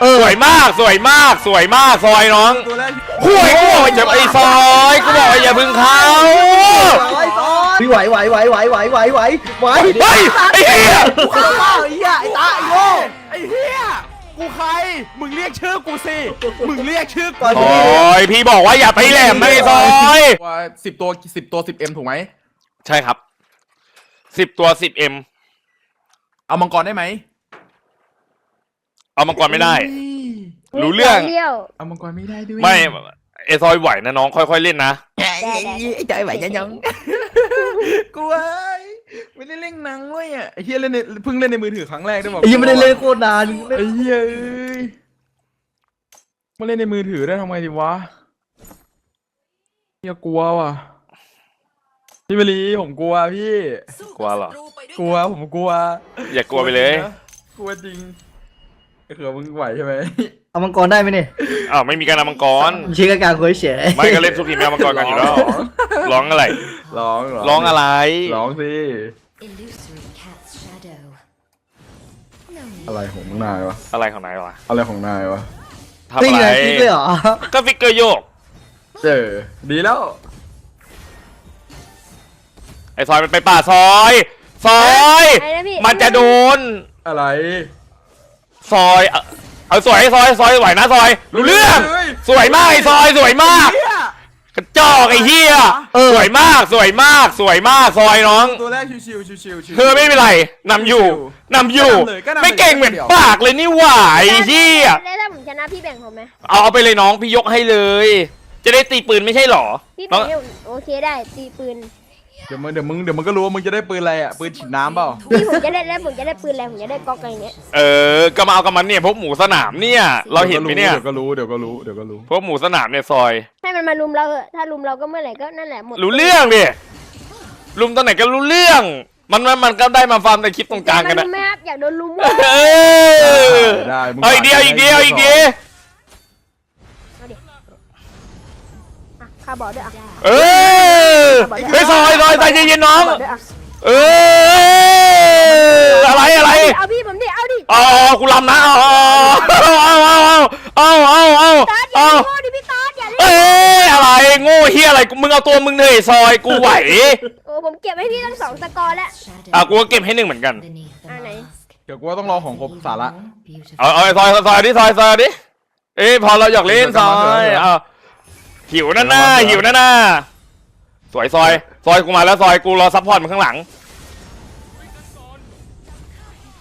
เออ สวยมากสวยมากสวยมากซอยน้องตัวแรกห่วยกูบอกว่าอย่าไอซอยกูบอกว่าอย่าพึ่งเขาไหวไหวไหวไหวไหวไหวไหวไหวเฮ้ยไอ้เหี้ยข้าวไอ้เหี้ยไอ้ตาไอ้โง่ไอ้เหี้ยกูใคร มึงเรียกชื่อกูสิ มึงเรียกชื่อกูซอยพี่บอกว่าอย่าไปแหลมไอ้ซอยสิบตัวสิบตัวสิบเอ็มถูกไหมใช่ครับสิบตัวสิบเอ็มเอามังกรได้ไหม เอามังกรไม่ได้ รู้เรื่อง เลี้ยว เอามังกรไม่ได้ด้วยไม่ไอ้ซอยไหวนะน้องค่อยๆเล่นนะใจไหวยังยังกลัวไม่ได้เล่นหนังด้วยอะไอ้เหี้ยเล่นในเพิ่งเล่นในมือถือครั้งแรกด้วยบอกไอ้ยังไม่ได้เล่นโคตรนานไอ้เหี้ยเอ้ยมาเล่นในมือถือได้ทำไงดีวะเหี้ยกลัวว่ะพี่มลีผมกลัวพี่ กลัวเหรอ กลัวผมกลัว อย่ากลัวไปเลย กลัวจริง ไอ้เขือมึงไหวใช่ไหมเอามังกรได้ไหมเนี่ยอ้าวไม่มีการเอามังกรเช็คอาการคุยเฉยไม่ก็เล่นทุกทีมเอามังกรกันอยู่แล้วร้องอะไรร้องเหรอร้องอะไร ร้องสิ Illusory cat's shadow. No need อะไรของนายวะ อะไรของนายวะอะไรของนายวะ ทำตีอะไรเลยตีเลยเหรอก็ฟิกเกอร์โยก เจอ ดีแล้ว ไอ้ซอยมันไปป่าซอย ซอยไอ้นะพี่ มันจะโดน อะไร ซอยเอาเอาสวยซอยซอยไหวนะซอยรู้เรื่องเฮ้ยสวยมากไอ้ซอยสวยมากเหี้ยกระจอกไอ้เหี้ยเออสวยมากสวยมากสวยมากซอยน้อง ตัวแรกชิวๆชิวๆชิวๆ เธอไม่เป็นไรนำอยู่นำอยู่ ก็นำเลยก็นำเลย ไม่เก่งเหมือนเดี๋ยวปากเลยนี่หว่าไอ้เหี้ยแล้วถ้าผมชนะพี่แบ่งผมไหมเอาเอาไปเลยน้องพี่ยกให้เลย จะได้ตีปืนไม่ใช่หรอพี่น้แบ่องงให้ผมโอเคได้ตีปืน เดี๋ยวมึงเดี๋ยวมึงเดี๋ยวมึงก็รู้ว่ามึงจะได้ปืนอะไรอะปืนฉีดน้ำเปล่าพี่ผมจะได้แล้วผมจะได้ปืนอะไรผมจะได้ก๊อกอะไรเงี้ยเออก็มาเอากับมันเนี่ยพวกหมูสนามเนี่ย เราเห็นไหมเนี่ยเดี๋ยวก็รู้เดี๋ยวก็รู้เดี๋ยวก็รู้พวกหมูสนามเนี่ยซอย ให้มันมาลุมเราเถอะถ้าลุมเราก็เมื่อไหร่ก็นั่นแหละหมดรู้เรื่องดิลุมตอนไหนก็รู้เรื่อง มันมันมันก็ได้มาฟาร์มในคลิปตรงกลางกันอยนะลุมไหมครับอยากโดนลุมเออได้มึงเอาอีกเดียวอีกเดียวอีกเดียว อะข้าบอกด้วยอะเออเฮ้ยซอยซอยใจเย็นๆน้องบอกด้วยอะเอออะไรอะไร เอาพี่ผมดิเอาดิอ๋อกูลำนะอ๋อเอาเอาเอาเอาเอาเอาตอดอย่าเอาเล่นโง่ดิพี่ตอดอย่าเล่นเอ้ยอะไรโง่เฮียอะไรมึงเอาตัวมึงเหนื่อยซอยกูไหวโอ้ผมเก็บให้พี่ตั้งสองสกอร์แล้ว shadow อะกูก็เก็บให้หนึ่งเหมือนกัน beneath the Ah, nice. mask. เดี๋ยวกูว่าต้องรอของครบสาระ Beautiful. เอาเอาซอยซอยดิซอยซอยดิเอ้ยพอเราอยากเล่นซอยเอา หิวนั่นน่ะหิวนั่นน่ะสวยซอย ซอยกูมาแล้วซอยกูรอซัพพอร์ตมันข้างหลัง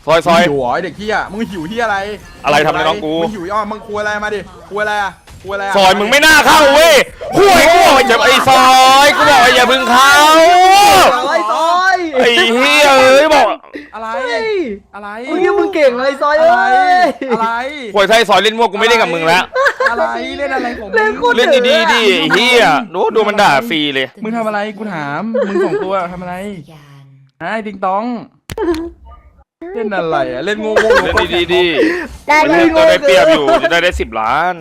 ซอยซอยมึงหิวเหรอไอ้เด็กเฮียมึงหิวเฮียอะไรอะไรทำอะไรน้องกู มึงหิวอ้อมึงคุยอะไรมาดิคุยอะไรอะ คุยอะไรอะซอยมึงไม่น่าเข้าเว้ยห่วยกูบอกอย่าไอ้ซอยกูบอกว่าอย่าพึ่งเข้าซอยซอยไอ้เฮียเอ้ยบอกอะไร เฮ้ยอะไรมึงยังมึงเก่งเลยซอยอะเอ้ไรย อะไรห่วยไทยซอยเล่นมั่วกูไม่เล่นกับมึงแล้วอะไรเล่นอะไรของมึเล่นงโคตร เล่นดีๆดิไอ้เฮียดูดูมันด่าฟรีเลย มึงทำอะไรกูถามมึงสองตัวทำอะไร Yan. ไอ้ติงตอง เล่นอะไรอะเล่นงูงูเล่นดีๆดิได้ มันเลยจะได้เปรียบอยู่จะได้ได้สิบล้าน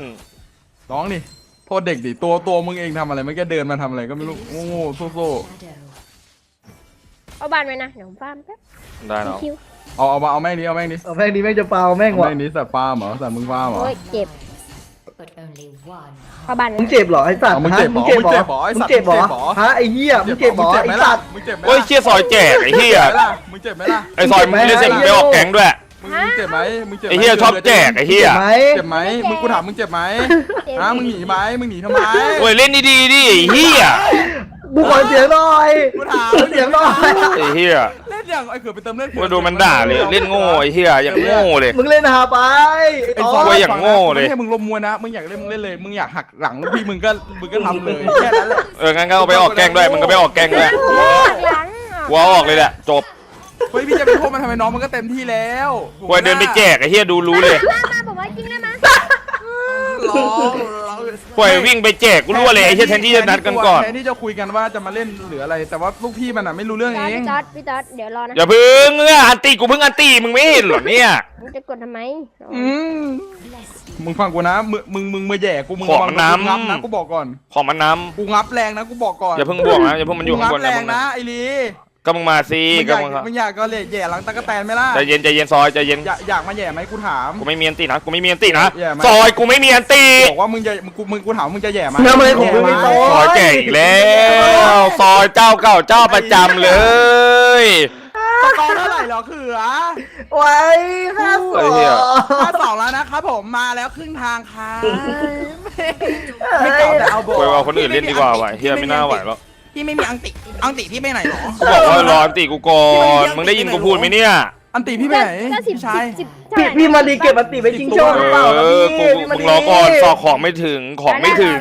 ร้องดิโทษเด็กดิตัวตัวมึงเองทำอะไรไม่แกเดินมาทำอะไรก็ไม่รู้โง่ๆโซ่โซ่ Shadow. เอาบ้านไว้นะเดี๋ยวผมฟาร์มแป๊บได้เนาะคิวเอาเอามาเอาแม่งดิเอาแม่งดิเอาแม่งดีแม่งจะเปล่าแม่งเอาวะแม่งดิสัตว์ฟาร์มเหรอสัตว์มึงฟาร์มเหรอ โอ้ยเจ็บ But only one. เข้าบ้านไว้มึงเจ็บเหรอไอ้สัตว์เอามึงฮะเจ็บเหรอมึงเจ็บเหรอมึมึงงเจ็เจ็บบเหเหรรออฮะไอ้เหี้ยมึงเจ็บเหรอมึงไอ้ไหมสัล่ะตว์ มึงเจ็บไหมโอ้ยเชี่ยซอยแจกไอ้เฮียมึงเจ็บไหมล่ะ ไอ้ซอยมึงเล่นเสร็จมึงไปออกแก๊งด้วย มึงมึงเจ็บไหมมึงเจ็บไหมไอ้เฮียชอบแจกไอ้เฮียเจ็บไหมเจ็บไหมมึงกูถามมึงเจ็บไหมเจ็บฮะมึงหนีไหมมึงหนีทำไมโอ้ยเล่นดีๆดิไอ้เฮียกูขอเสียงหน่อยกูถามขอเสียงหน่อยไอ้เฮียเล่นอย่างไอ้เขือไปเติมเล่นมาดูมันด่าเลยเล่นโง่ไอ้เฮียอย่างโง่เลยมึงเล่นหาไปไอ้ต่ซอกลัวอย่างโง่เลยไม่ให้มึงลมมวยนะมึงอยากเล่นมึงเล่นเลยมึงอยากหักหลังลูกพี่มึงก็มึงก็ทำเลยแค่นั้นแหละเอองั้นก็เอาไปออกแก๊งด้วยมึงก็ไปออกแก๊งด้วยหักหลังอะกูเอาออกเลยแหละจบเฮ้ยพี่จะไปโทษมันทำไมน้องมันก็เต็มที่แล้วกูเดินไปแจกไอ้เฮียดูรู้เลยมามาบอกว่าจริงได้ไหมร้องร้องกูวิ่งไปแจกกูรู้เลยไอ้เฮียแทนที่จะนัดกันก่อนแทนที่จะคุยกันว่าจะมาเล่นหรืออะไร แต่ว่าลูกพี่มันอะไม่รู้เรื่องเองพี่ต๊อดพี่ต๊อดเดี๋ยวรอนะอย่าพึ่งเนี่ยอันตีกูเพิ่งอันตีมึงไม่เห็นเหรอเนี่ยมึงจะกดทำไมอืมมึงฟังกูนะมึงมึงมึงมาแย่กูมึงของระวัน้ำกูงับนะกูบอกก่อนของมันนกูงับแรงนะกูบอกก่อนำอย่าเพิ่งบวกนะอย่าเพิ่งมันอยู่กูข้างงับบนแรนะงมึงนะนะไอ้ลี ก็มึงมาสิมึงอก็ยากมึงมึงอยากก็เลยแย่หลังตะกะแตนไหมล่ะใจเย็นใจเย็นซอยใจเย็นอยากอยากมาแย่ไหมกูถาม กูไม่มีอันตีนะกูไม่มีอันตีนะแย่ไหมซอยกูไม่มีอันตีบอกว่ามึงจะมึงกูมึงกูถามมึงจะแย่ไหมทำอะไรของมึงแย่ไอ้ไหซซอยแก่อีกแล้วซอยเจ้าเก่าเจ้าประจำเลยสกอร์เท่าไหร่เหรอเขือไว้ห้าสไอ้อเหี้ยงห้าสองแล้วนะครับผมมาแล้วครึ่งทางครับไม่เก่าแต่เอาบอกไปว่าคนอื่นเล่นดีกว่าว่ะเฮียไม่น่าไหวแล้ว พี่ไม่มีอังติ อังติพี่ไปไหนหรอ กูบอกว่ารออันตีกูก่อนมึงได้ยินกูพูดไหมเนี่ย อันติพี่ไปไหนก็สิบพี่ชาย สิบพี่พี่มาดีเก็บอันติไปชิงโชคหรือเปล่าครับเออพี่กูพี่มามึงดีรอก่อนสอกของไม่ถึงของไม่ถึง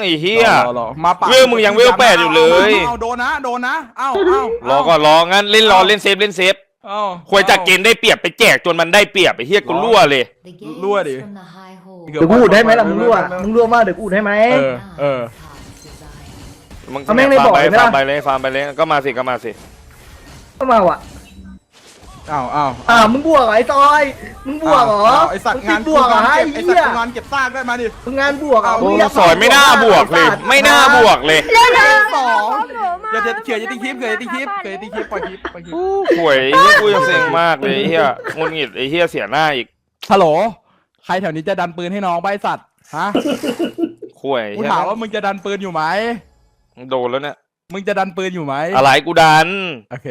ไอ้เฮียรอรอมาปะเวลมึงยังเวลแปดอยู่เลย เอาโดนนะโดนนะเอ้าเอ้ารอก่อนรองั้นเล่นรอเล่นเซฟเล่นเซฟเอ้า ควรจากเกณฑ์ได้เปรียบไปแจกจนมันได้เปรียบไอ้เฮียกูรั่วเลย The gaze Lua đi. from the high hall. เดี๋ยวกูอุดให้ไหมล่ะมึงรั่วมึงรั่วมากเดี๋ยวกูอุดให้ไหมเออเออ มึงเอาแม่งในบ่อฟาร์มเลยไหมไปล่ะฟาร์มไปเลยฟาร์มไปเลยก็มาสิก็มาสิเข้ามาว่ะเอ้าเอ้าอ่ามึงบวกเหรอไอ้ซอย มึงบวกเหรอไอสัตว์มึงานบวกเหรอไอ้ไอสัตเหี้ยว์งานเก็บซากได้มาดิมึงงานบวกเหรอเอามึงอยากสอยไม่น่าบวกเลย ไม่น่าบวกเลยสองหนูมาอย่าจะเขียนอย่าตีคลิปเขียนอย่าตีคลิปเขียนอย่าตีคลิปปล่อยคลิปปล่อยคลิปห่วยไอ้เฮียกูยังเซ็งมากเลยไอ้เฮียงุนหงิดไอ้เฮียเสียหน้าอีกฮัลโหลใครแถวนี้จะดันปืนให้น้องใบสัตว์ฮะห่วยกูเฮียถามว่ามึงจะดันปืนอยู่ไหม โดนแล้วเนี่ย มึงจะดันปืนอยู่ไหมอะไรกูดันโอเค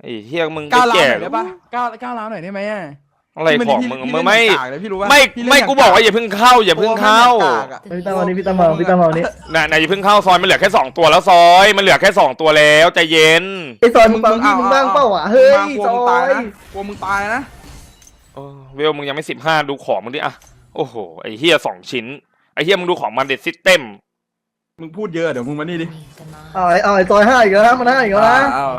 ไอ้เฮียมึงก้าวร้าวแก่หน่อยได้ปะก้าวก้าวร้าวหน่อยได้ไหมอะอะไรของมึงพี่มึเล่งนไม่อย่างกากเลยพี่รู้ปะไม่พี่เล่นไม่อย่างกูบอกว่าอย่าเพิ่งเข้า อย่าเพิ่งเข้าตัวมันอย่างกากอะพี่ตามมานี่พี่ตามมาพี่ตามมานี่น่ะน่ะอย่าเพิ่งเข้าซอยมันเหลือแค่สองตัวแล้วซอย มันเหลือแค่สองตัวแล้วใจเย็นไอ้ซอยมึงฟังพี่มึงบ้างเปล่าอะเฮ้ยกลัวซมึงอตายยนะกลัวมึงตายนะเออเวลมึงยังไม่สิบห้าดูของมึงดิอะโอ้โหไอ้เฮียสองชิ้นไอ้เฮียมึงดูของมันเด็ดซิสเต็ม มึงพูดเยอะเดี๋ยวมึงมานี่ดิเอาไอ้เอาไอ้ซอยห้าอีกแล้วนะมันห้าอีกแล้วนะอ้าว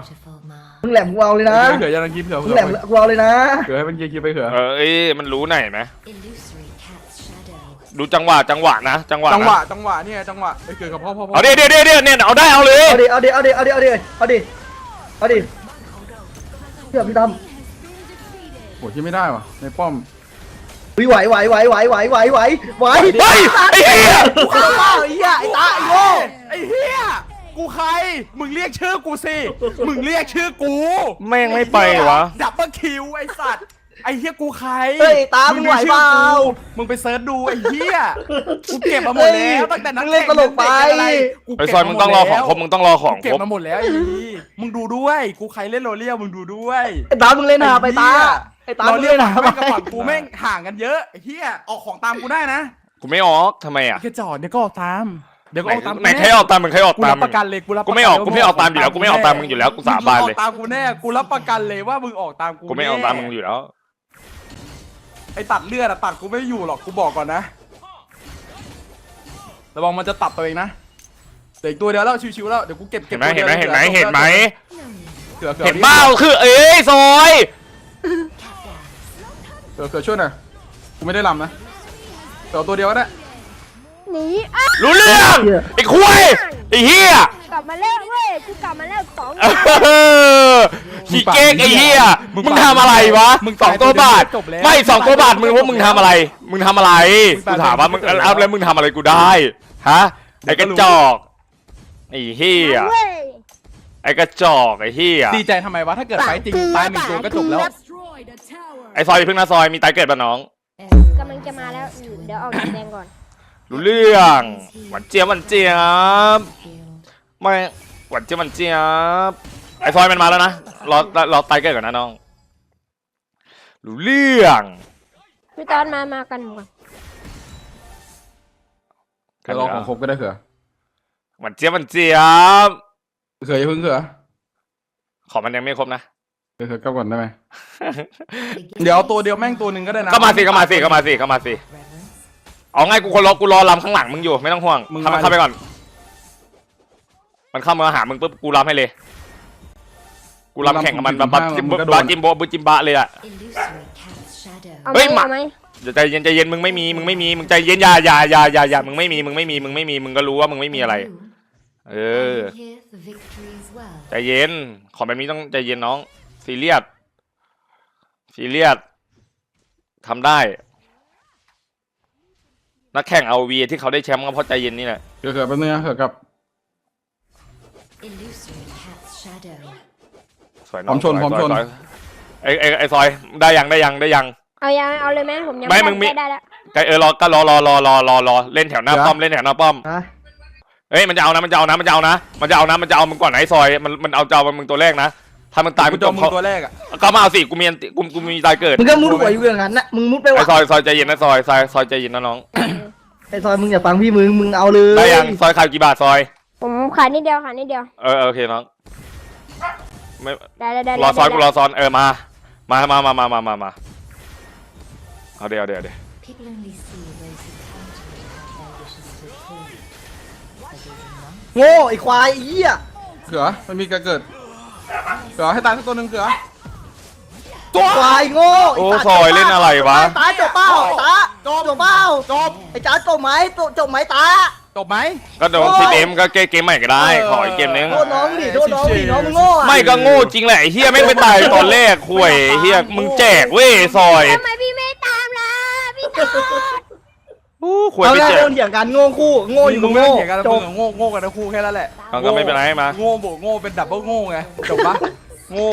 มึงแหลมกูเอาเลยนะเผื่อจะดันคลิปเผื่อมึเผื่งอแหลมกูเอาเลยนะเผื่อให้มันเคลียร์คลิปไปเผื่อเออเอ้ยมันรู้ไหนไหม Illusory cat's shadow. ดูจังหวะจังหวะนะจังหวะจังหวะนะจังหวะเนี่ยจังหวะไอ้เกิดกับพ่อพ่อพ่อเอาดิเดี๋ยวเดี๋ยวเดี๋ยวเนี่ยเอาได้เอาเลยเอาดิเอาดิเอาดิเอาดิเอาดิเอาดิเอาดิเชื่อพี่ตั้มโหที่ไม่ได้ว่ะในป้อม วิไหวไหวไหวไหวไหวไหวไหวไหวเฮ้ยไอ้เฮียกูเข้าเปล่าไอ้เหี้ยไอ้ตาไอ้โง่ไอ้เหี้ยกูใคร มึงเรียกชื่อกูสิ มึงเรียกชื่อกู แม่งไม่ไปวะ ดับเบิลคิวไอ้สัตว์ ไอ้เหี้ยกูใครเฮ้ยตามึงไหวเปล่ามึงไปเซิร์ชดูไอ้เหี้ยกูเก็บมาหมดแล้วตั้งแต่นักมึงเล่นตลกไปกูไอ้เก็บซอยมึงต้องรอของครบมึงต้องรอของเก็บครบมาหมดแล้วไอ้นี่มึงดูด้วยกูใครเล่นโรเลียวมึงดูด้วยไอ้ตามึงเล่นหาไปตาไอ้ตาเรามึงเรียเล่กนหาแม่งไปกับฝั่งกูแม่งห่างกันเยอะไอ้เหี้ยออกของตามกูได้นะกูไม่ออกทำไมอะแค่จอดเดี๋ยวก็ออกตามเดี๋ยวก็ไหนออกตามไหนใครออกตามมึงใครออกกูตามรับมึปงระกันเลยกูรับกูไม่ออกกูไม่ออกตามอยู่แล้วกูไม่ออกตามมึงอยู่แล้วกูสาบานเลยออกตามกูแน่กูรับประกันเลยว่ามึงออกตามกูกูไม่ออกตามมึงอยู่แล้ว ไอ้ตัดเลือดอะตัดกูไม่อยู่หรอกกูบอกก่อนนะระวังมันจะตัดตัวเองนะเดี๋ยวอีกตัวเดียวแล้วชิวๆแล้วเดี๋ยวกูเก็บเก็เห็บนไหมตัวเห็นไหมดียวเห็นไหมเห็นไหมเผื่อเผื่อเห็นเบ้าคือเอ้ยซอยเผื่อเผื่อช่วยหน่อยกูไม่ได้ลำนะเดี๋ยวเอาตัวเดียวก็ได้หนีอะรู้เรื่องไอ้คุยไอ้เฮียก ลับมาแล้วเว้ยกูกลับมาแล้วสองเออขี้เก๊กไอ้เฮียมึงทำอะไรวะสองตัวบาทไม่สองตัวบาทมึงว่ามึงทำอะไร มึงทำอะไรกูถามว่ามึงเอาแล้วมึงทำอะไรกูได้ฮะไอ้กระจอกไอ้เฮียเว้ยไอ้กระจอกไอ้เฮียดีใจทำไมวะถ้าเกิดไฟจริงตายหนึ่งตัวก็จบแล้วไอ้ซอยอย่าเพิ่งนะซอยมีตายเกิดป่ะน้องกำลังจะมาแล้วอืมเดี๋ยวเอาสีแดงก่อนรู้เรื่องหวานเจี๊ยบหวานเจี๊ยบ ไม่หวานเจี๊ยบหวานเจี๊ยบไอ้ซอยมันมาแล้วนะรอรอรอตายเกิดก่อนนะน้องรู้เรื่องพี่ตอนมามากันก่อนเดี๋ยวรอของครบก็ได้เผื่อหวานเจี๊ยบหวานเจี๊ยบเผื่ออย่าเพิ่งเผื่อขอมันยังไม่ครบนะเผื่อเผื่อกลับก่อนได้ไหม เดี๋ยวเอาตัวเดียวแม่งตัวหนึ่งก็ได้นะ ก็มาสิก็มาสิก็มาสิก็มาสิ เอาไงกูคนรอกูรอลำข้างหลังมึงอยู่ไม่ต้องห่วงมึงเข้ามาเข้าไปก่อน มันเข้ามาหามึงปุ๊บกูรำให้เลย กูรำแข่งกับมันแบบบัจิมบาจิมโบบุจิมบะเลยอะ Illusory cat's shadow. เอาไหมเฮ้ยมา เอาไหมเดี๋ยวใจเย็นใจเย็นมึงไม่มีมึงไม่มีมึงใจเย็นอย่าอย่าอย่าอย่าอย่ามึงไม่มีมึงไม่มีมึงไม่มีมึงก็รู้ว่ามึงไม่มีอะไร You เออ are here for victory as well. ใจเย็นของแบบนี้ต้องใจเย็นน้องซีเรียสซีเรียสทำได้ นักแข่งเอาวีที่เขาได้แชมป์ก็เพราะใจเย็นนี่แหละเผื่อเผื่อแป๊บนึงนะเผื่อกับ Illusory cat's shadow. สวยพร้อมชนสวยพร้อมชน สวยไอ้ไอ้ไอ้ซอยได้ยังได้ยังได้ยัง เอายังเอาเลยไหมผมยังไม่มึงมีได้ได้แล้วไกเออรอก็รอรอรอรอรอรอเล่นแถวหน้าป้อมเล่นแถวหน้าป้อมนะเอ้ยมันจะเอานะมันจะเอานะมันจะเอานะมันจะเอานะมันจะเอามึงก่อนนะไอ้ซอยมันมันเอาจะเอามึงตัวแรกนะถ้ามึงตายกูมึงจจมบมึงเขาตัวแรกอะ ก็มาเอาสิกูมีอันติกูกูมีตายเกิดมึงก็มุดหัวอยู่อย่างนั้นนะมึงมุดไปไอ้วะซอยซอยใจเย็นนะซอยซอยซอยใจเย็นนะน้องไอ้ซอยมึงอย่าฟังพี่มึงมึงเอาเลยได้ยังซอยขายกี่บาทซอย ผมขายนิดเดียวขายนิดเดียว เออโอเคน้องไม่ได้ได้รอซ้อนกูรอซ้อนเออมา มามามามามามามาเอาเดี๋ยวเดี๋ยวเดี๋ยวโง่ไอ้ควายอ้เหี้ยเกือมันมีกระเกิด เกือให้ตายสักตัวหนึ่งเกือตัว ควายโง่โอ้ไซอยเล่นอะไรวะ ตายจบเปล่าตาจบเปล่าจบไอ้จ้าจบไหมจบไหมตา จบไหมก็โดนทีเอ็มก็เกมเกมใหม่ก็ได้ ขออีกเกมนึง โทษน้องดิโทษน้องดิน้องมึงโง่อะไม่ก็โง่จริงแหละไอ้เฮียไม่งไปตายตอนแรกคุยไอ้เฮียมึงแจกเว้ยซอยทำไมพี่ไม่ตามล่ะพี่ตอดอู้คุยเอาไปง่ายแจก โง่เถียงกันโง่คู่โง่อยู่มึมึงงไม่ต้โง่องเถียงกันนะจมึบงอะโง่โง่กันทั้งคู่แค่นั้นแหละเอาก็ไม่เป็นไรมา โง่บวกโง่เป็นดับเบิลโง่ไงจบปะโง่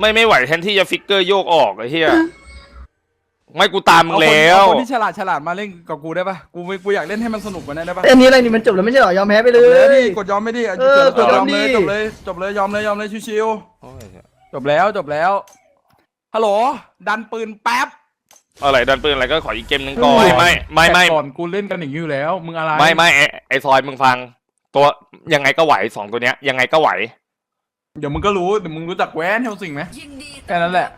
ไม่ไม่ไหวแทนที่จะฟิกเกอร์โยกออกไอ้เฮีย ไม่กูตามมึงเอาคนแล้ว เอาคนที่ฉลาดฉลาดมาเล่นกับกูได้ปะกูไม่กูอยากเล่นให้มันสนุกกว่านั้นได้ปะอันนี้อะไรนี่มันจบแล้วไม่ใช่เหรอยอมแพ้ไปเลจบเลยย ดิกดยอมไม่ดิอะเออจบกดยยออมมดิเลยจบเลยจบเลยยอมเลยยอมเลยชิวๆจบแล้วจบแล้วฮัลโหลดันปืนแป๊บอะไรดันปืนอะไรก็ขออีกเกมนึงก่อนไม่ไม่ไม่ไม่ แต่ก่อนกูเล่นกันอย่างนี้อยู่แล้วมึงอะไรไม่ไม่ไอ้ไอ้ซอยมึงฟัง ตัวยังไงก็ไหวสองตัวเนี้ยยังไงก็ไหว เดี๋ยวมึงก็รู้เดี๋ยวมึงรู้จักแวนเฮลสิงไหมแค่นั้นแหละ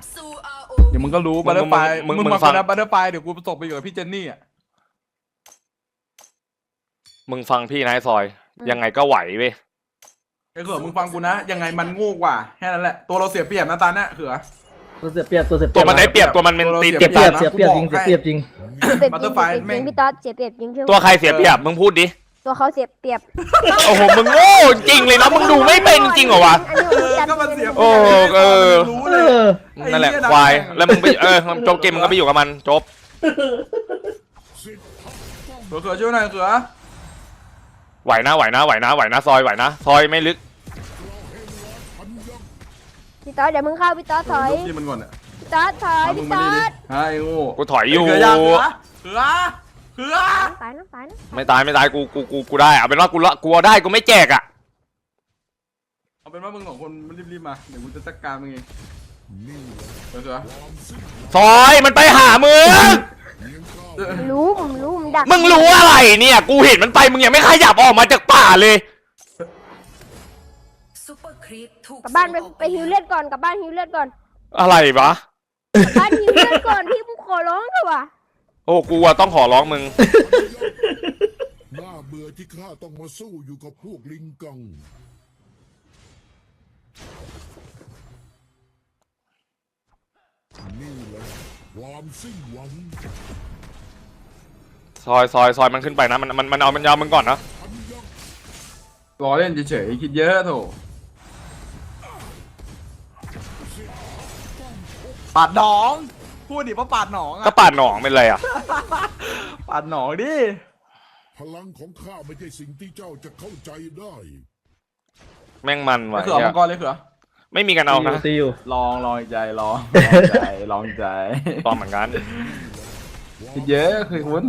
เดี๋ยวมึงก็รู้มึงบัตเตอร์ไฟมึงมึงมึงมาฟัฟังงบัตเตอร์ไฟเดี๋ยวกูตกไปอยู่กับพี่เจนนี่อะมึงฟังพี่นะไอ้ซอยยังไงก็ไหวเว้ยไอ้เขือมึงฟังกูนะ ยังไงมันโง่กว่าแค่นั้นแหละตัวเราเสียเปรียบนะตาเนี่ยเขือตัวเสียเปรียบตัวเสียเปตัรีวยบมันได้เปรียบตัวมันเป็นตีเสียเปรียบเสียเปรียบกูจริงบอกเสียเปรียบจริงเสียเปรียบบัตจเตริองร์ไฟเสียเปรียบจริแม่งงพี่ตอดเสียเปรียบจริงเชื่อตัวใครเสียเปรียบมึงพูดดิ ตัวเขาเสียเปรียบโอ้โหมึงโง่จริงเลยนะมึงดูไม่เป็นจริงเหรอวะ อันนี้ผมจัดก็มันเสียโอ้เออ รู้เอเลยอ นั่นแหละไอ้เหี้ยควายแม่งแล้วมึงไปเออจบเกมมึงก็ไปอยู่กับมันจบเขือเขือช่วยหน่อยเขือไหวนะไหวนะไหวนะไหวนะซอยไหวนะซอยไม่ลึกพี่ตอดเดี๋ยวมึงเข้าพี่ตอดถอยที่มันก่อนอะพี่ตอดถอยเอามึพี่งตมาอดิดไอ้โง่กูถอยอยู่ เขือยางเขือเขือ เขือตายนะตายนะไม่ตายไม่ตายกูกูกูกูได้เอาเป็นว่ากูละกูเอาได้กูไม่แจกอะเอาเป็นว่ามึงสองคนรีบๆมา เดี๋ยวกูจะจัดการมึงเองเขือเขือซอยมันไปหามึงรู้ผมรู้ผมดักมึงรู้อะไรเนี่ย กูเห็นมันไปมึงยังไม่ขยับออกมาจากป่าเลย ซุปเปอร์ครีปถูกกลับบ้านไปไปฮิวเลือดก่อนกลับบ้านฮิวเลือดก่อนอะไรวะ กลับบ้านฮิวเลือดก่อนพี่ผมขอร้องเถอะว่ะ โอ้กูอะต้องขอร้องมึง น่าเบื่อที่ข้าต้องมาสู้อยู่กับพวกลิงกัง นี่แหละความสิ้นหวังซอยซอยซอยมันขึ้นไปนะ มันมันมันเอามันยาวมึงก่อนนะพันยักษ์รอเล่นเฉยๆคิดเยอะโถปาดหนอง พูดดิว่าปาดหนองก็อะปาดหนองเป็นไรอะ ปาดหนองดิ พลังของข้าไม่ใช่สิ่งที่เจ้าจะเข้าใจได้ แม่งมันว่ะเขือเหี้ยมังกรเลยเขือไม่มีกันเอานะตีอยู่ ลองลองใจลองลองใจลองใจตอนเหมือนกันคิดเยอะคือคุณ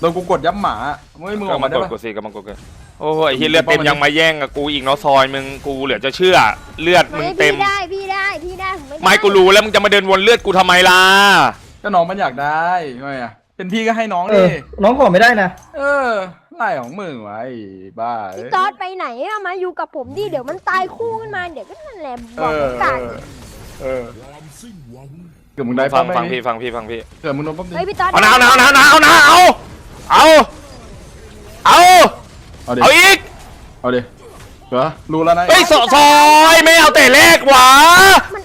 โดนกูกดยับหมาไม่มึงอก็อกมามาได้กดปะกดสิก็มากดกันโอ้ยไอ้เหี้ยเลือดเต็มยังมาแย่งกับกูอีกเนาะซอยมึงกูเหลือจะเชื่อ เลือดมึงไม่เต็ม พี่ได้พี่ ได้พี่ได้ผมไม่ได้ไม่กูรู้แล้วมึงจะมาเดินวนเลือดกูทำไมล่ะ ก็น้องมันอยากได้ไงอะเป็นพี่ก็ให้น้องเอดิอน้องขอไม่ได้นะ เออไล่ของมึงไว้บ้าพี่ตอดไปไหนอะมาอยู่กับผมดิเดี๋ยวมันตายคู่ขึ้นมาเดี๋ยวก็นั่นแหละบเออกอผมกัดเออความสิ้นหวังเกิดมึงได้ฟัปั๊งมฟังไหมพี่ฟังพี่ฟังพี่ เกิดมึงโดนปั๊มดิเฮ้ยพี่ตอดเอาหนาวหนาวหนาวหนาวหนาวเอาเอาเอาเอาดิเอาอีกเอาดิเหรอรู้แล้วนะเฮ้ยซซอยไม่เอาแต่แรกหวะมัน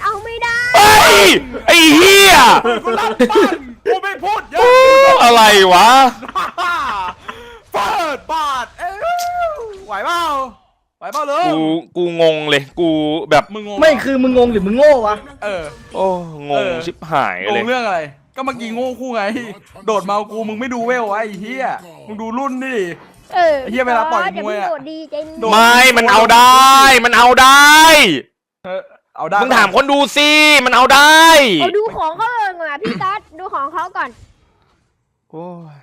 เอาไม่ได้เฮ้ยไอ้เหี้ยกูรับปั้นกูไม่พูดเยอะโอ้อะไรวะเปิดบาทเอ้ยไหวเปล่าไหวเปล่าเลยกูกูงงเลย กูแบบมึงงงไม่คือมึงงงหรือมึงโง่วะ เออ โอ้งเองอชิบหายงเลยงเรื่องอะไร ก็เมื่อกี้โง่คู่ไง โดดมาเอากูมึงไม่ดูเวลวะไอ้เหี้ยมึงดูรุ่นนี่ดิ เออไอ้เหี้ยเวลาปล่อยมวยอะเดี๋วพี่โดดดีใจโดดไม่มันเอาได้ มันเอาได้ เออ เอาได้มึงถามคนดูสิมันเอาได้ เอาดูของเขาเองอะพี่ตัดดูของเขาก่อน โอ้ย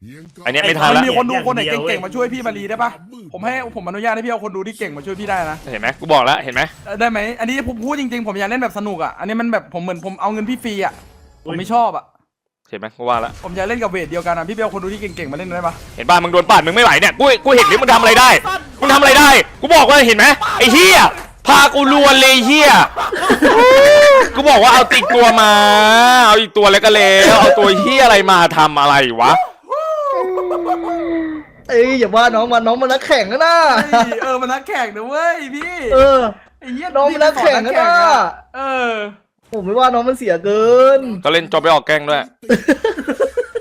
เพียงกาอันเนี้ยไม่ทันละ มีคนดูคนไหนเก่งๆมาช่วยพี่มารีได้ปะผมให้ผมอนุญาตให้พี่เอาคนดูที่เก่งมาช่วยพี่ได้นะเห็นไหมกูบอกแล้วเห็นไหมเออได้ไหมอันนี้ผมพูดจริงๆ ผมอยากเล่นแบบสนุกอะอันนี้มันแบบผมเหมือนผมเอาเงินพี่ฟรีอะผมไม่ชอบอะเห็นไหมกูว่าแล้วผมอยากเล่นกับเวทเดียวกันอะพี่ไปเอาคนดูที่เก่งๆมาเล่นได้ปะเห็นป่ะมึงโดนปาดมึงไม่ไหวเนี่ยกูกูเห็นดิมึงทำอะไรได้มึงทำอะไรได้ กูบอกว่าเห็นไหมไอ้เฮีย พากูลวนเลยไอ้เฮียกูบอกว่าเอาติดตัวมา เอาอีกตัวแล้วก็แล้วเอาตัวเฮียอะไรมาทำอะไรวะ เอ้ยอย่าว่าน้องมันน้องมันนักแข่งนะนะเฮ้ยเออมันนักแข่งนะเว้ยพี่เออ ไอ้เหี้ยน้องมันนักแข่งนะน่ะเออ ผมไม่ว่าน้องมันเสียเกิน ก็เล่นจบไปออกแกล้งด้วย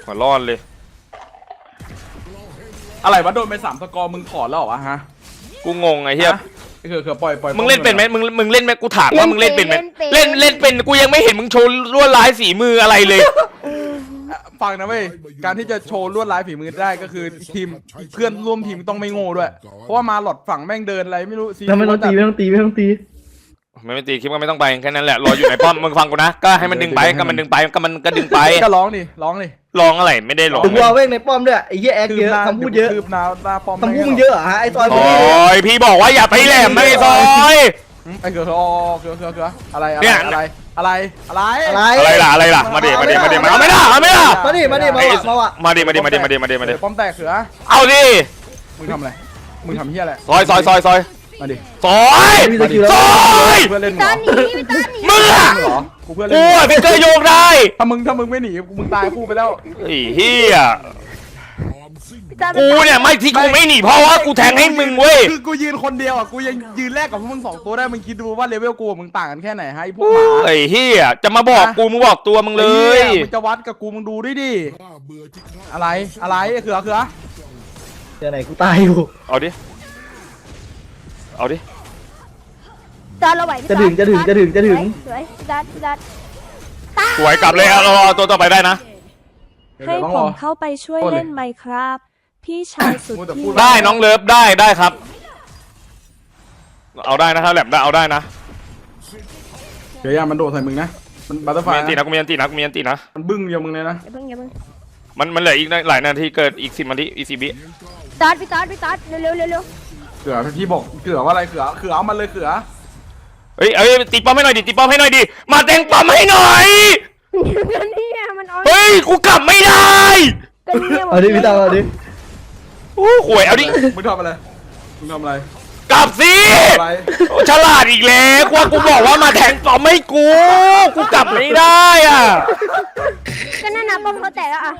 หัวร้อนเลย อะไรวะโดนไปสามสกอร์มึงถอนแล้วเหรอวะฮะ กูงงไอ้เฮียฮะ คือคือปล่อยปล่อยมึงเล่นเป็นไหมมึงมึงเล่นไหมกูถามว่ามึงเล่นเป็นไหมเล่เล่นนเป็นเล่นเป็นกูยังไม่เห็นมึงโชว์ลวดลายสีมืออะไรเลยอะฟังนะเว้ยการที่จะโชว์ลวดลายฝีมือได้ก็คือทีมเพื่อนร่วมทีมต้องไม่โง่ด้วย เพราะว่ามาหลอดฝั่งแม่งเดินอะไรไม่รู้ซีทำไมต้องตีไม่ต้องตีไม่ต้องตี ไม่ไม่ตีคิดว่าไม่ต้องไปแค่นั้นแหละรออยู่ไหนป้อมมึงฟังกูนะก็ให้มันดึงไปก็มันดึงไปก็มันก็ดึงไปก็ร้องดิร้องดิร้องอะไรไม่ได้ร้องถึงเลยว่าเว้งในป้อมด้วยไอ้เหี้ยแอคเยอะคำพูดเยอะคืบหน้าหน้าปอมคำพูดมึงเยอะเหรอฮะไอ้ซอยซอยพี่บอกว่าอย่าไปแหลมไม่ซอยไอ้เขือเขืออ๋อเขือเขือเขืออะไรอะไรเนี่ยอะไรอะไรอะไรอะไรอะไรล่ะอะไรล่ะมาดิมาดิมาดิมาเอาไม่ได้เอาไม่ได้มาดิมาดิมาว่ะมาว่ะมาดิมาดิมาดิมาดิมาดิมาดิป้อมแตกเขือเอาดิมึงทำอะไรมึงทำเฮียอะไรซอยซอยซอยซอย มาดิซอยมีสกิลซแล้วอยเพื่อนเล่นพี่มึงเหรตัอดหนีพี่ตัดหนีมึงอะมึงเหรอกูเพื่อนเล่นกูมึงเหรออะพี่เกอร์โยกได้ถ้ามึงถ้ามึงไม่หนีกูมึงตายคู่ไปแล้วไอ้เฮียความสิ้นพี่ตัดกูเนี่ยไม่ที่กูไม่หนีเพราะว่ากูแทงให้มึงเว้ยคือกูยืนคนเดียวอะกูยังยืนแลกกับพวกมึงสองตัวได้มึงคิดดูว่าเลเวลกูกับมึงต่างกันแค่ไหนฮะไอ้พวกหมาไอ้เฮียจะมาบอกกูมึงบอกตัวมึงเลยไอ้หี้มึงจะวัดกับกูมึงดูด้วยดิข้าเบื่อที่ข้าอะไรอะไรไอ้เขือเขือเดี๋ยวไหนกูตายอยู่เอาดิ เอาดิตัดเราไหวพี่จะตัดถึงจะถึงจะถึงจะถึง สวยพี่ตัดพี่ตัดสวยกลับเลยเอาเอาตัวต่อไปได้นะ เดี๋ยวให้เดี๋ยวต้องผรอ มเข้าไปช่วยโทษเลยเล่นไหมครับ พี่ชายสุดมัวแต่ที่พูดได้น้องเลิฟได้ได้ครับ เอาได้นะครับแหลมได้เอาได้นะเดี๋ยวอย่ามันโดดใส่มึงนะ มันบัตเตอร์ไฟมีอันตีนะกูมีอันตีนะกูมีอันตีนะ มันบึ้งเดียวมึงเลยนะอย่าเพิ่งอย่าเพิ่งมันมันเหลืออีกหลายนาทีเกิดอีกสิบนาทีอีกสิบวิตัดพี่ตัดพี่ตัดเร็วเร็วเร็วเร็ว เขือพี่บอกเขือว่าอะไรเขือเขือเอามันเลยเขือเฮ้ยเอ้ยตีป้อมให้หน่อยดิตีป้อมให้หน่อยดิมาแทงป้อมให้หน่อยกันเนี่ยมันออนเฮ้ยกูกลับไม่ได้กันเนี่ยเอาดิพี่ตามเอาดิโอ้หวยเอาดิมึงทำอะไรมึงทำอะไรกลับสิอะไรโอ้ฉลาดอีกแล้วกูว่ากูบอกว่ามาแทงป้อมให้กูกูกลับไม่ได้อะก็นั่นนะป้อมเขาแตกแล้วอะ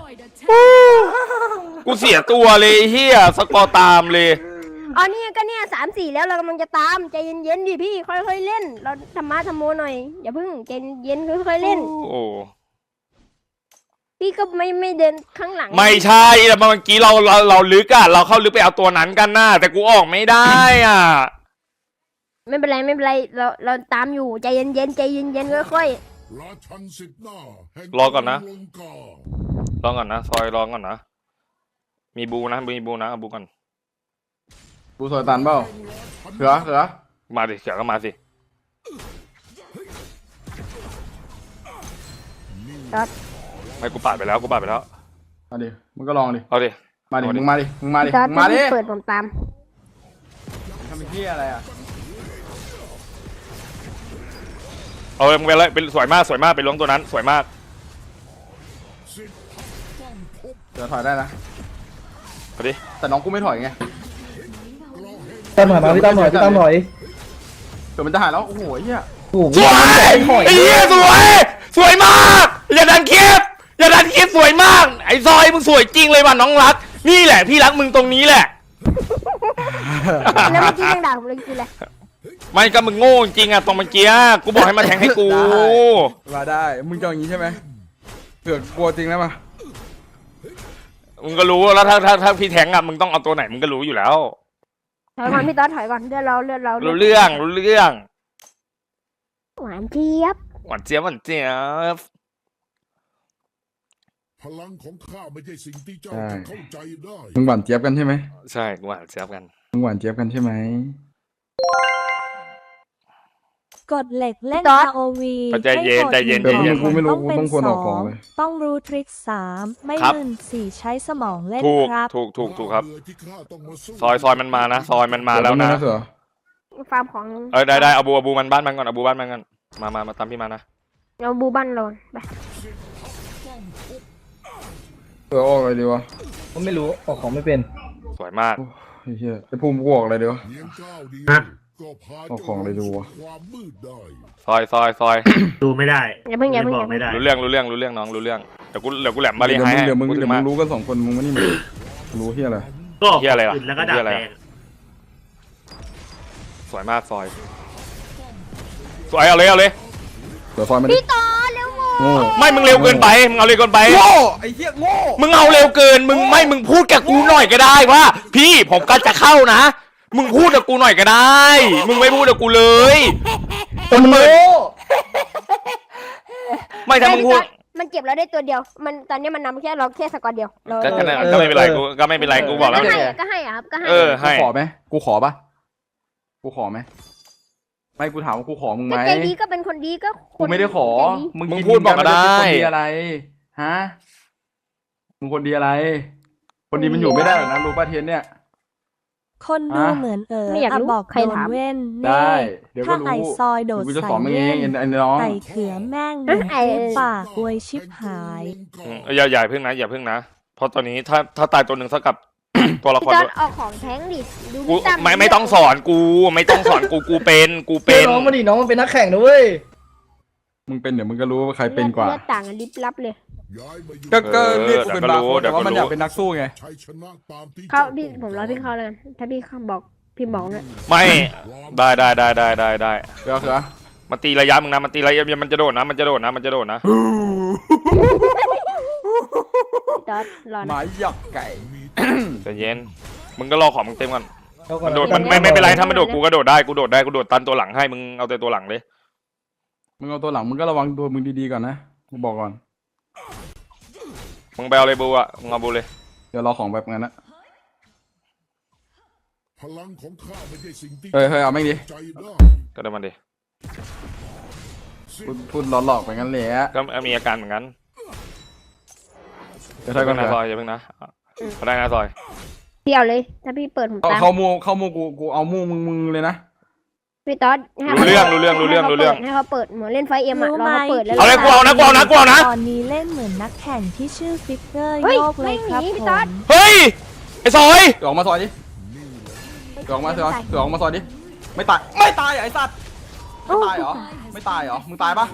กูเสียตัวเลยเฮียสกอร์ตามเลย อ๋อเนี่ยก็เนี่ยสามสี่แล้วเรากำลังจะตามใจเย็นๆดิพี่ค่อยๆเล่น เราธรรมะธรรมโมหน่อยอย่าเพิ่งใจเย็นๆค่อยๆเล่น โอ้พี่ก็ไม่ไม่เดินข้างหลังไม่ใช่แต่เมื่อกี้เราเราเราลึกอะเราเข้าลึกไปเอาตัวนั้นกันน่ะแต่กูออกไม่ได้อะไม่เป็นไรไม่เป็นไรเราเราตามอยู่ใจเย็นๆใจเย็นๆค่อยราชันสิทธิ์หน้าแห่งรอก่อนนะลงกาลองก่อนนะซอยลองก่อนนะมีบูนะมีบูนะเอาบูก่อน กูสวยตันเปล่าเขือเขือมาดิเขียวก็มาสิๆตัดไม่กูปาดไปแล้วกูปาดไปแล้ว มาดิมึงก็ลองดิ เอาดิ มาดิเอาดิมึงมาดิ มึงมาดิตัดมึงมาดิเปิดผมตามทำเป็นที่อะไรอะ เอาเลยมึงไปเลยเป็นสวยมากสวยมากไปล้วงตัวนั้นสวยมากสิทธิ์ต้องพบเดี๋ยวถอยได้นะเอาดิ แต่น้องกูไม่ถอยไง ตามหน่อยมาพี่ตามหน่อยพี่ตามหน่อยเดี๋ยวมันจะหายแล้วโอ้โหไอ้เหี้ยโอ้โหสวยหอยไอ้เหี้ยสวยสวยมากอย่าดันคลิปอย่าดันคลิปสวยมาก ไอ้ซอยมึงสวยจริงเลยว่ะน้องรัก นี่แหละพี่รักมึงตรงนี้แหละ แล้วเมื่อกี้ยังด่าผมเลยคืออะไรไม่ก็มึงโง่จริงอะตรงเมื่อกี้กูบอกให้มาแทงให้กูมาได้มึงจะเอาอย่างนี้ใช่ไหมเผื่อกลัวจริงแล้วมามึงก็รู้แล้วถ้าถ้าถ้าพี่แทงอะมึงต้องเอาตัวไหนมึงก็รู้อยู่แล้ว ถอยก่อนพี่ต๊อดถอยก่อนเลือดเราเลือดเรารู้เรื่องรู้เรื่อง หวานเจี๊ยบหวานเจี๊ยบหวานเจี๊ยบพลังของข้าไม่ใช่สิ่งที่เจ้าจะเข้าใจได้มึงหวานเจี๊ยบกันใช่ไหมใช่กูหวานเจี๊ยบกันมึงหวานเจี๊ยบกันใช่ไหม กดเหล็กเล่นจอร์จ ROV ใจเย็นใจเย็นเดี๋ยวใจเย็นกูไม่รู้ต้องกูเป็นต้องควรสอออกของงเลย ต้องรู้ทริคสามไม่ครับ มึนสี่ใช้สมองเล่นถูกครับ ถูกถูกถูกครับเบื่อที่ข้าต้องมาสู้ซอยซอยมันมานะ ซอยมันมาแล้วนะ เสือฟาร์มของเออได้ได้เอาบูเอาบูมันบ้านมันก่อนเอาบูบ้านมันก่อนมามามาตามพี่มานะ เราบูบันโลนไปเสือออกอะไรดีวะผมไม่รู้ออกของไม่เป็น สวยมากไอ้เหี้ยไอ้ภูมิกูออกอะไรดีวะเพียงก้าวเดียวฮะ ก็พาเอาของอะไรดูวะ ความมืดได้ซอยซอยซอย ดูไม่ได้อย่าเพิ่งอย่าเพิ่งบออกย่าไม่เพิ่งได้ รู้เรื่องรู้เรื่องรู้เรื่องน้องรู้เรื่องเดี๋ยวกูเดี๋ยวกูแหลมบาลีเดี๋ยวให้มึงเดี๋ยวมึงพูเดี๋ยวถึมึมางรู้กันสองคนมึงมานี่มารู้เหี้ยอะไรก็ออกเหี้ยอะไรวะอื่นแล้วก็ด่าเหี้ยอะไรแปลวะงสวยมากซอย สวยเอาเลยเอาเลยเสือซอยมาดิพี่ต่อเร็วโมโง่ไม่มึงเร็วเกินไปมึงเอาเร็วเกินไปโง่ไอ้เหี้ยโง่มึงเอาเร็วเกินมึงไม่มึงพูดกับกูหน่อยก็ได้ว่า พี่ผมก็จะเข้านะ มึงพูดกับกูหน่อยก็ได้ มึงไม่พูดกับกูเลยแต่มันโง่ไม่ถ้ามึงพูดมันเก็บเราได้ตัวเดียว มันตอนนี้มันนำแค่เราแค่สกอร์เดียวเราก็ก็นั่นก็ไม่เป็นไรกูก็ไม่เป็นไรกูบอกแล้วก็ไงให้ก็ให้อะครับก็ให้เออกูให้ขอไหมกูขอปะกูขอไหมไม่กูถามว่ากูขอมึงไหมก็ใจดีก็เป็นคนดีก็คนกูไม่ได้ขอ ใจดีมึงมึงนพูดบอกก็ได้มึงเป็นคนดีอะไรฮะมึงคนดีอะไร คนดีมันอยู่ไม่ได้หรอกนะรู้ป่ะเทียนเนี่ย คนดูอะ เหมือนเออไม่อยากอะรู้บอกใครโดนถาม เว้นได้เน่เดี๋ยวก็ถ้ารู้ไอซอยโดดกูจะใส่สอนมึงเอเว้งนไอ้น้อง ไก่เขือแม่งเหมือนพูดปากอวยชิบหาย อืมอย่าอย่าเพิ่งนะอย่าเพิ่งนะ เพราะตอนนี้ถ้าถ้าตายตัวหนึ่งเท่ากับ ตัวละคพี่รจอด้ร์วยดเอาของแท้งดิดูกูพี่ตั้ไม่ไม่ต้องสอนกู ไม่ต้องสอนกูกูเป็นกูเป็เป็นนน้องมาดิน้องมันเป็นนักแข่งนะเว้ย มึงเป็นเดี๋ยวมึงก็รู้ว่าใครเป็นกว่า เลือดต่างกันลิบลับเลยย้ายมาอยู่ก็ก็เออเรียกกูเป็นเดี๋บายวร์ก็รู้โค้ดแต่ว่ามันเดี๋อยวก็รู้ยากเป็นนักสู้ไงชัยชนะตามที่เขาพี่ผมรอพี่เข้าแล้วกันถ้าพี่เข้าบอกพี่บอกนะไม่ได้ได้ได้ได้ได้ได้เดี๋ยวเสือมันตีระยะมึงนะมันตีระยะมันจะโดดนะมันจะโดดนะมันจะโดดนะพี่จอร์ดรอหนะมาหยอกไก่ใจเย็นมึงก็รอของมึงเต็มก่อนเอาก่อมันโดดมันไม่ไม่เป็นไรถ้ามันโดดกูก็โดดได้กูโดดได้กูโดดตันตัวหลังให้มึงเอาแต่ตัวหลังเลย มึงเอาตัวหลังมึงก็ระวังตัวมึงดีๆก่อนนะกูบอกก่อน มึงไปเอาเลยบูอะมึงเอาบูเลยเดี๋ยวรอของแบบนั้นนะ พลังของข้าไม่ใช่สิ่งที่เฮ้ยเฮ้ยเอาแม่งดิ ใจได้ก็ได้มันดิพูดพูดหลอกๆไปงั้นแหละก็มีอาการเหมือนกันเดี๋ยวอย่าถ้าก่อเพิ่นงเถนะซออะยอย่าเพิ่งนะเขาได้นะซอยพี่เอาเลย ถ้าพี่เปิดผมเอาตามเข้ามูเข้ามูกูกูเอามูมึงมึงเลยนะ พี่ตอดให้รู้เรื่องรู้เรื่องรู้เรื่องรู้เรื่อง ให้เขาเปิดเหมือนเล่นไฟเอ็มอะรู้รอไหมเขาเปิดแล้วเอาเลยกูเอานะกูเอานะกูเอานะ ตอนนี้เล่นเหมือนนักแข่งที่ชื่อฟิกเกอร์เฮ้ยโยกเลยครับไม่หนีพี่ผต๊อดมเฮ้ย ไอ้ซอย เสือออกมาซอยดิเสือออกมาเสือเสือออกมาซอยดิ ไม่ตาย ไม่ตายเหรอไอ้สัตว์ ไม่ตายเหรอ ไม่ตายเหรอ มึงตายปะ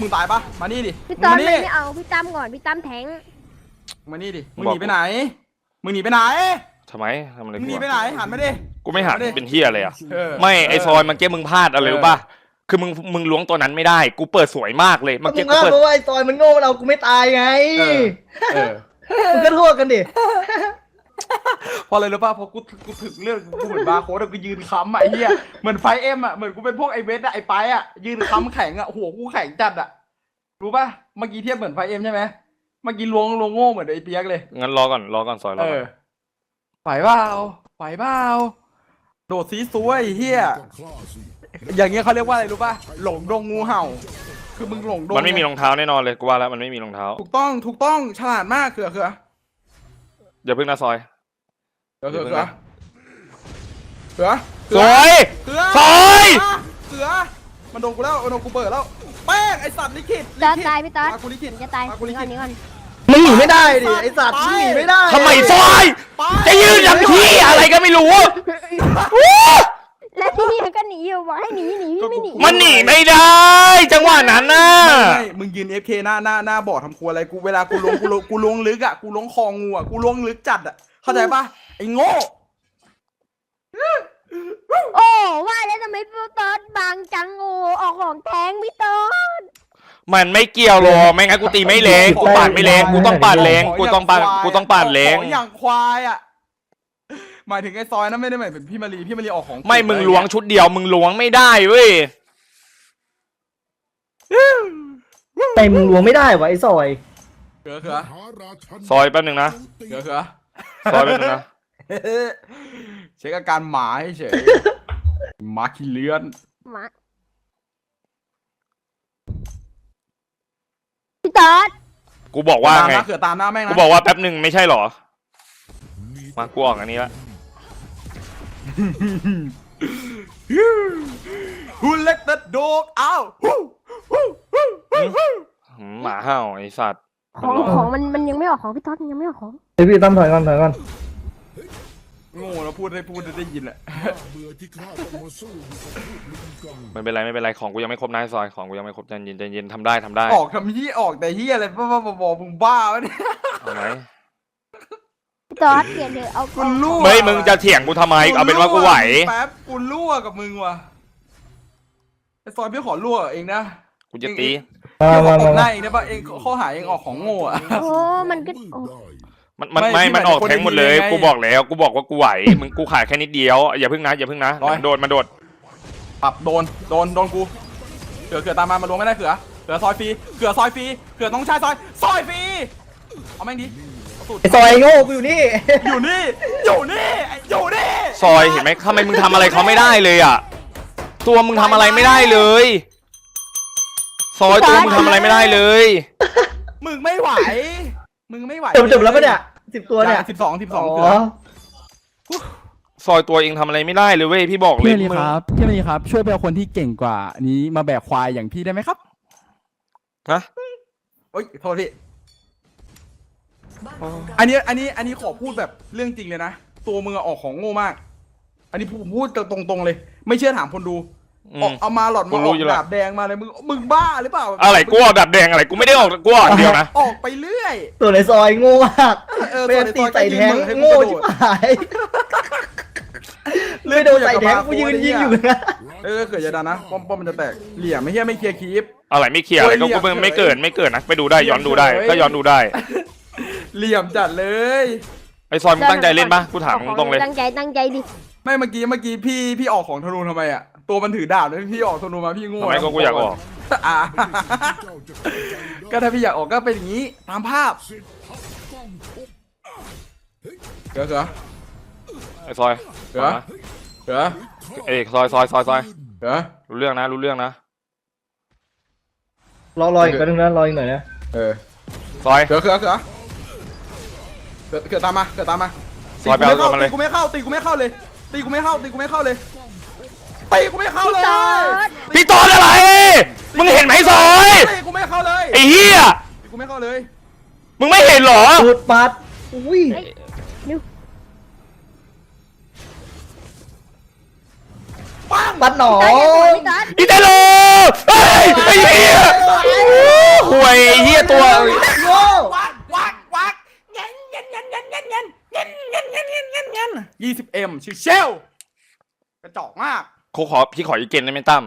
มึงตายปะมานี่ดิพี่มึตงอดมามันนี่ไม่เอาพี่ตั้มก่อนพี่ตั้มแทง มานี่ดิ มึงหนีไปไหน มึงหนีไปไหน ทำไมทำอะไรมึงหกูนีไปอะไหนหันมาดิ กูไม่หันมาดิเป็นเฮียอะไรอะ เออไม่ไอ้ซอยมันเก้มึงพลาดอะไรรู้ป่ะคือมึงมึงล้วงตัวนั้นไม่ได้ กูเปิดสวยมากเลยมัเมื่นอกี้ง่ากูเปิดเพราะว่าไอ้ซอยมันโง่เรากูไม่ตายไงเออเออมึงก็โทษกันดิเพราะอะไรรู้ป่ะเพราะกูกูถึงเรื่องกูเหมือนบาร์โค้ดอะกูยืนค้ำอะไอ้เหี้ยเหมือนไฟเอ็มอะเหมือนกูเป็นพวกไอเวสอะไอไปอะยืนค้ำแข็งอะหัวกูแข็งจัดอะรู้ป่ะเมื่อกี้เทียบเหมือนไฟเอ็มใช่ไหมเมื่อกี้ล้วงล้วงโง่เหมือนไอเปียกเลยงั้นรอก่อนรอก่อนซอยรอเอก่ออน ไหวเปล่าไหวเปล่าโดดซีซัวไอ้เหี้ยก็ฆ่าสิอย่างเงี้ยเขาเรียกว่าอะไรรู้ป่ะหลงดงงูเห่า คือมึงหลงดงมันไม่มีรองเท้าแน่นอนเลยกูว่าแล้วมันไม่มีรองเท้า ถูกต้องถูกต้องฉลาดมากเขือเขืออย่าเพิ่งนะซอยเขือเขือเขือเขือซอยเขือซอยเขือมันโดนกูแล้วมันโดนกูเปิดแล้วแป้งไอสัตว์ลิขิตตอดตายพี่ตอดมากูลิขิตจะตายมากูลินี่ก่อขินตนี่ก่อน มึงหนีไม่ได้ดิไอ้สัตว์มึงหนีไม่ได้ทำไมซอยไปจะยืนอย่างที่อะไรก็ไม่รู้แล้วที่นี่ก็หนีอยู่บอกให้หนีหนีพี่ไม่หนีมันหนีไม่ได้ จังหวะนั้นน่ะ ไม่ไม่มึงยืน FK หน้าหน้าหน้าบ่อทำครัวอะไรกูเวลากูลงกูลงกูลงลึกอะกูลงคลองงูอะกูลงลึกจัดอะเข้าใจปะไอ้โง่ โอ้ว่าแล้วทำไมพี่ตอดบางจังโอ้ออกของแทงพี่ตอด มันไม่เกี่ยวหรอกไม่งั้นกูตีไม่แรงกูปาดไม่แรงกูต้องปาดแรงกูต้องปาดกูต้องปาดแรงขออย่างควายอะหมายถึงไอ้ซอยนั้นไม่ได้หมายถึงพี่มารีพี่มารีออกของไม่มึงล้วงชุดเดียว มึงล้วงไม่ได้เว้ยแต่มึงล้วงไม่ได้วะไอ้ซอยเขือเขือหาราชันซอยแป๊บนึงนะเขือเขือซอยแป๊บนึงนะเช็คอาการหมาให้เฉยหมาขี้เลื้อนหมา พี่ตอดกูบอกว่าตามไงนะเขือตามหน้าแม่งกูนะบอกว่าแป๊บหนึ่งไม่ใช่เหรอมีมากูออกอันนี้ละฮูเล็กเดดโดกอ้าวฮู้ฮู้ฮู้ฮู้ฮู้หืมหมาเห่าไอสัตว์ ของของมันมันยังไม่ออกของพี่ตอดมันยังไม่ออกของเฮ้ยพี่ตั้มถอยก่อนถอยก่อน โง่แล้วพูดได้พูดได้ยินแหละ เบื่อที่ข้าต้องมาสู้อยู่กับพวกลิงกังไม่เป็นไรไม่เป็นไรของกูยังไม่ครบนายซอยของกูยังไม่ครบใจเย็นใจเย็นทำได้ทำได้ออกทำที่ออกแต่เฮียอะไรบ้าบ้าบอๆมึงบ้าวะเนี่ยเอาไหมพี่ตอดเปลี่ยนเถอะเอากูรั่วเฮ้ยมึงจะเถียงกูทำไมเอาเป็นว่ากูไหว แป๊บกูรั่วกับมึงว่ะไอซอยพี่ขอรั่วเองนะกูจะตีมาเดี๋ยวขมาอตมาบหน้ามาเองได้ปะเองข้อหาเองออกของโง่อะ โอ้มันก็โอ้ ได้ มันมันไม่ไม่พี่มันออกหมายถึงแทงหมดเลยคนดีๆไงกูบอกแล้วกูบอกว่ากูไหว มึงกูขาดแค่นิดเดียว อย่าพึ่งนะอย่าพึ่งนะร้อยโดดมาโดดปรับโดนโดนโดนกูเขือเขือตามมามาลงไม่ได้เขือเขือซอยฟรีเขือซอยฟรีเขือต้องใช้ซอยซอยฟรีเอาแม่งดิเอาสุดไอซอยโง่กูอยู่นี่ อยู่นี่อยู่นี่ไอ้อยู่นี่ซอยเห็นไหมทำไมมึงทำอะไรเขาไม่ได้เลยอะ ตัวมึงทำอะไรไม่ได้เลย ซอยตัวมึงทำอะไรไม่ได้เลย มึงไม่ไหว มึงไม่ไหวจบจบแล้วปะเนี่ยสิบตัวเนี่ยสิบสองสิบสอ๋องอเขือซอยตัวเองทำอะไรไม่ได้เลยเว้ยพี่บอกเลยพี่มณีมึงครับพี่มณีครับ ช่วยไปเอาคนที่เก่งกว่า นี้มาแบกควายอย่างพี่ได้ไหมครับฮะโอ๊ยโทษพี่อันนี้อันนี้อันนี้ขอพูดแบบเรื่องจริงเลยนะ ตัวมึงอะออกของโง่มาก อันนี้ผมพูดตรงๆเลย ไม่เชื่อถามคนดู อืออกมเอามาหลอดกูมาอรู้อกอยู่แล้ว ดาบแดงมาเลยมึงมึงบ้าหรือเปล่าอะไรกูออกดับแดงอะไรกูไม่ได้ออกกูออกเดียวนะ ออกไปเรื่อย ตัวในซอยโง่มากเออเป็นตีใส่แทงให้กูโง่กระโดชิบดหายเลยโดนใส่แทงกูยืนยิงอยู่นะเออเกิดจะดันนะป้อมป้อมมันจะแตกเหลี่ยมไม่ใช่ไม่เคลียร์คีปอะไรไม่เคลียร์อะไรก็เฮ้ยกูมึงเฉยไม่เกิดไม่เกิดนะไปดูได้ย้อนดูได้เฉยก็ย้อนดูได้เหลี่ยมจัดเลย ไอซอยมึงตั้งใจเล่นปะกูถามมึงตรงเลย ตั้งใจตั้งใจดิ ไม่เมื่อกี้เมื่อกี้พี่พี่ออกของธนูทำไมอะ ตัวมันถือดาบเลยพี่ออกธนูมาพี่โง่ทำไมก็กูอยากออก อะเจ้าจะเข้าใจได้ก็ถ้าพี่อยากออกก็เป็นอย่างนี้ตามภาพสิทธิ์ทัพต้องทุบเสือเสือไอซอยเสือเสือเอกซอยซอยซอยซอยเสือรู้เรื่องนะรู้เรื่องนะรอรออีกแป๊บนึงนะรออีกหน่อยนะเออซอยเสือเสือเสือเสือเสือตามมาเสือตามมาซอยไปเอาตัวมาเลยตีกูไม่เข้าตีกูไม่เข้าเลยตีกูไม่เข้าตีกูไม่เข้าเลย ตีกูไม่เข้าเลยพี่ตอดพี่ตอนอะไร มึงเห็นไหมซอยตีกูไม่เข้าเลยไอ้เหี้ยตีกูไม่เข้าเลย มึงไม่เห็นเหรอตูดปัดอุ้ยเฮ้ยเร็วปัดหนอพี่ตอดงพี่ตอดอีเตโลเฮ้ยไอ้เหี้ยห่วยไอ้เหี้ยตัวโง่วักวักวักเงี้ยเงี้ยเงี้ยเงี้ยเงี้ยเงี้ยเงี้ยเงี้ยเงี้ยเงี้ยเงี้ยเงี้ยยี่สิบเอ็มชิเชลกระจอกมาก เขาขอพี่ขออีกเกนได้ไหมตั้ม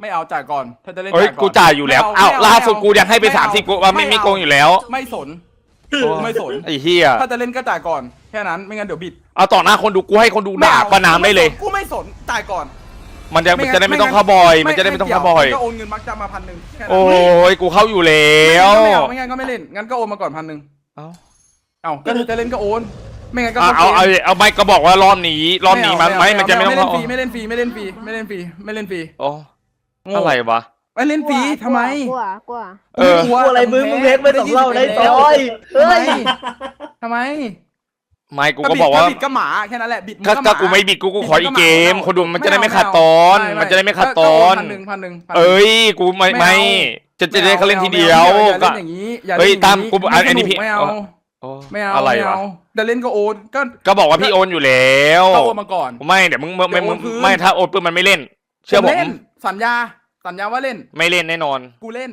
ไม่เอาจ่ายก่อน ถ้าจะเล่นเฮ้ยจ่ายก่อน กูจ่ายอยู่แล้วไม่อ้าวไม่ล่าสุดไม่กูยังให้ไปสามสิบกูว่าไม่ไม่โกงอยู่แล้วไม่สนไม่สน ไอ้เหี้ยถ้าจะเล่นก็จ่ายก่อน แค่นั้นไม่งั้นเดี๋ยวบิดเอาต่อหน้าคนดูกูให้คนดูด่าไม่อประนามได้เลย กูไม่สนจ่ายก่อนมันจะมันจะได้ไม่ต้องเข้าบอย มันจะได้ไม่ต้องเข้าบอย ก็โอนเงินมักจะมาพันหนึ่งแค่นั้นโอ้ยกูเข้าอยู่แล้วไม่เอาไม่งั้นก็ไม่เล่นงั้นก็โอนมาก่อนพันหนึ่งเอาเอาก็ถ้าจะเล่นก็โอน ไม่งั้นก็เอาเอาเอาเอาไม่ก็บอกว่ารอบนี้รอบนี้มันไม่มันจะไม่ต้องเล่เข้านฟรีไม่เล่นฟรีไม่เล่นฟรีไม่เล่นฟรีไม่เล่นฟรีโอ้โง่อะไรวะไม่เล่นฟรีทำไมกลัวกลัวเออกลัวอะไรมึงมึงเล็กไม่สองเล่าได้ซอยเฮ้ยทำไมไม่กูก็บอกว่าบิดก็หมาแค่นั้นแหละบิดถ้าหถ้ากูไม่บิดกูกูขออีกเกมคนดูมันจะได้ไม่ขาดตอน มันจะได้ไม่ขาดตอนพันหนึ่งพันหนึ่งเอ้ยกูไม่ไม่จะจะได้เขาเล่นทีเดียวอย่าก็เล่นอย่างนี้อย่าเฮ้ยล่นอย่างตามกูอันอันนี้พี่ไม่เอา โอ้ไม่เอาอะไรไม่วะ เอาจะเล่นก็โอนก็ก็บอกว่าพี่โอนอยู่แล้วก็โอนมาก่อน ไม่เดี๋ยวมึงมึงเดี๋ยวโอมึนงคืน ไม่ถ้าโอนปุ๊บมันไม่เล่น เชื่อผม เล่นสัญญา สัญญาว่าเล่น ไม่เล่นแน่นอน กูเล่น